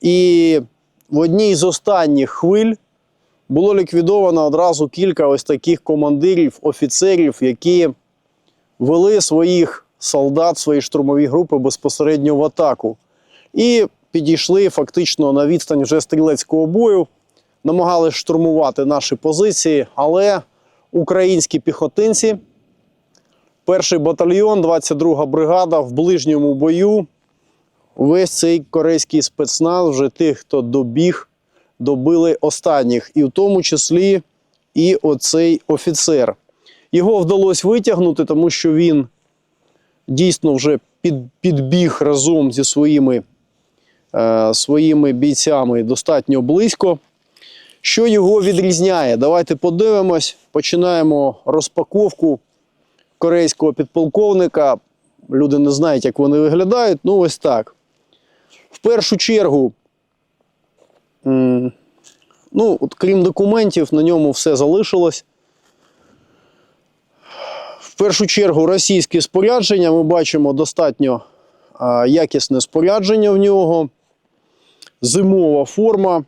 І в одній з останніх хвиль було ліквідовано одразу кілька ось таких командирів, офіцерів, які вели своїх солдат, свої штурмові групи безпосередньо в атаку. І підійшли фактично на відстань вже стрілецького бою, намагалися штурмувати наші позиції, але українські піхотинці, перший батальйон, 22 бригада в ближньому бою. Весь цей корейський спецназ, вже тих, хто добіг, добили останніх, і в тому числі і оцей офіцер. Його вдалося витягнути, тому що він дійсно вже під, підбіг разом зі своїми, е, своїми бійцями достатньо близько. Що його відрізняє? Давайте подивимось. Починаємо розпаковку корейського підполковника. Люди не знають, як вони виглядають. Ну, ось так. Першу чергу, ну, от, крім документів, на ньому все залишилось. В першу чергу російське спорядження. Ми бачимо достатньо якісне спорядження в нього. Зимова форма.